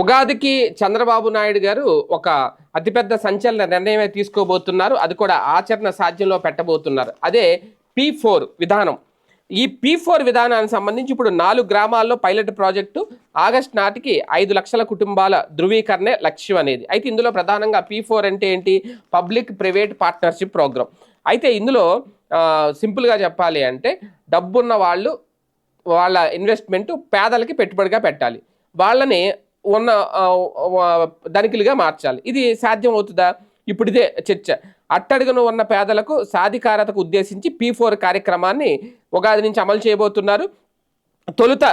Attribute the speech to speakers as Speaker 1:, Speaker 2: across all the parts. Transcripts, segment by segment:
Speaker 1: ఉగాదికి చంద్రబాబు నాయుడు గారు ఒక అతిపెద్ద సంచలన నిర్ణయమే తీసుకోబోతున్నారు. అది కూడా ఆచరణ సాధ్యంలో పెట్టబోతున్నారు. అదే పీ ఫోర్ విధానం. ఈ పీ ఫోర్ విధానానికి సంబంధించి ఇప్పుడు నాలుగు గ్రామాల్లో పైలట్ ప్రాజెక్టు ఆగస్ట్ నాటికి ఐదు లక్షల కుటుంబాల ధృవీకరణే లక్ష్యం అనేది. అయితే ఇందులో ప్రధానంగా పీ ఫోర్ అంటే ఏంటి? పబ్లిక్ ప్రైవేట్ పార్ట్నర్షిప్ ప్రోగ్రామ్ అయితే ఇందులో సింపుల్గా చెప్పాలి అంటే డబ్బున్న వాళ్ళు వాళ్ళ ఇన్వెస్ట్మెంట్ పేదలకి పెట్టుబడిగా పెట్టాలి. వాళ్ళని ఉన్న ధనికులుగా మార్చాలి. ఇది సాధ్యం అవుతుందా ఇప్పుడిదే చర్చ. అట్టడుగున ఉన్న పేదలకు సాధికారతకు ఉద్దేశించి పీ ఫోర్ కార్యక్రమాన్ని ఉగాది నుంచి అమలు చేయబోతున్నారు. తొలుత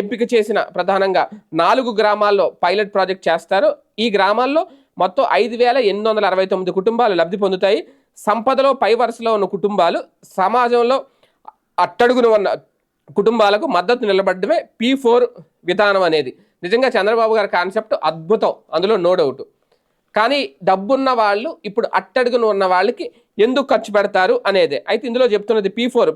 Speaker 1: ఎంపిక చేసిన ప్రధానంగా నాలుగు గ్రామాల్లో పైలట్ ప్రాజెక్ట్ చేస్తారు. ఈ గ్రామాల్లో మొత్తం ఐదు వేల ఎనిమిది వందల అరవై తొమ్మిది కుటుంబాలు లబ్ధి పొందుతాయి. సంపదలో పై వరుసలో ఉన్న కుటుంబాలు సమాజంలో అట్టడుగున ఉన్న కుటుంబాలకు మద్దతు నిలబడమే పీ ఫోర్ విధానం అనేది. నిజంగా చంద్రబాబు గారి కాన్సెప్ట్ అద్భుతం. అందులో నో డౌట్. కానీ డబ్బున్న వాళ్ళు ఇప్పుడు అట్టడుగున ఉన్న వాళ్ళకి ఎందుకు ఖర్చు పెడతారు అనేది. అయితే ఇందులో చెప్తున్నది P four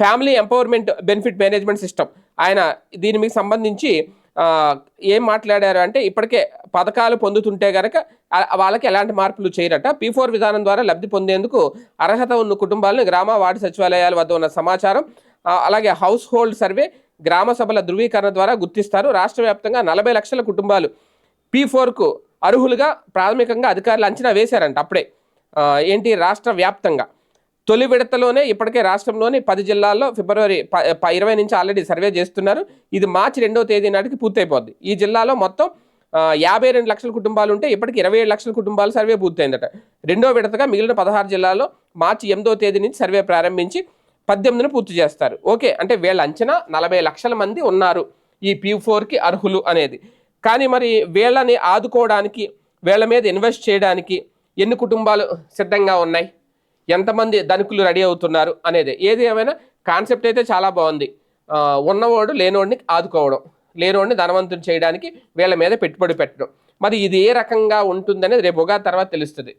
Speaker 1: family empowerment benefit management system ఆయన దీని మీకు సంబంధించి ఏం మాట్లాడారు అంటే ఇప్పటికే పథకాలు పొందుతుంటే గనక వాళ్ళకి ఎలాంటి మార్పులు చేయరట. పీ ఫోర్ విధానం ద్వారా లబ్ధి పొందేందుకు అర్హత ఉన్న కుటుంబాలను గ్రామ వార్డు సచివాలయాల వద్ద ఉన్న సమాచారం అలాగే హౌస్ హోల్డ్ సర్వే గ్రామ సభల ధృవీకరణ ద్వారా గుర్తిస్తారు. రాష్ట్ర వ్యాప్తంగా నలభై లక్షల కుటుంబాలు పీ ఫోర్కు అర్హులుగా ప్రాథమికంగా అధికారులు అంచనా వేశారంట అప్పుడే. ఏంటి? రాష్ట్ర వ్యాప్తంగా. తొలి విడతలోనే ఇప్పటికే రాష్ట్రంలోని పది జిల్లాల్లో ఫిబ్రవరి ప- ఇరవై నుంచి ఆల్రెడీ సర్వే చేస్తున్నారు. ఇది మార్చి రెండవ తేదీ నాటికి పూర్తయిపోద్ది. ఈ జిల్లాలో మొత్తం యాభై రెండు లక్షల కుటుంబాలు ఉంటే ఇప్పటికి ఇరవై ఏడు లక్షల కుటుంబాలు సర్వే పూర్తయిందట. రెండో విడతగా మిగిలిన పదహారు జిల్లాల్లో మార్చి ఎనిమిదో తేదీ నుంచి సర్వే ప్రారంభించి పద్దెనిమిదిని పూర్తి చేస్తారు. ఓకే అంటే వీళ్ళ అంచనా నలభై లక్షల మంది ఉన్నారు ఈ పీ ఫోర్కి అర్హులు అనేది. కానీ మరి వీళ్ళని ఆదుకోవడానికి వీళ్ళ మీద ఇన్వెస్ట్ చేయడానికి ఎన్ని కుటుంబాలు సిద్ధంగా ఉన్నాయి? ఎంతమంది ధనికులు రెడీ అవుతున్నారు అనేది. ఏది ఏమైనా కాన్సెప్ట్ అయితే చాలా బాగుంది. ఉన్నవాడు లేనివాడిని ఆదుకోవడం లేనోడిని ధనవంతుని చేయడానికి వీళ్ళ మీద పెట్టుబడి పెట్టడం. మరి ఇది ఏ రకంగా ఉంటుందనేది రేపు ఉగాది తర్వాత తెలుస్తుంది.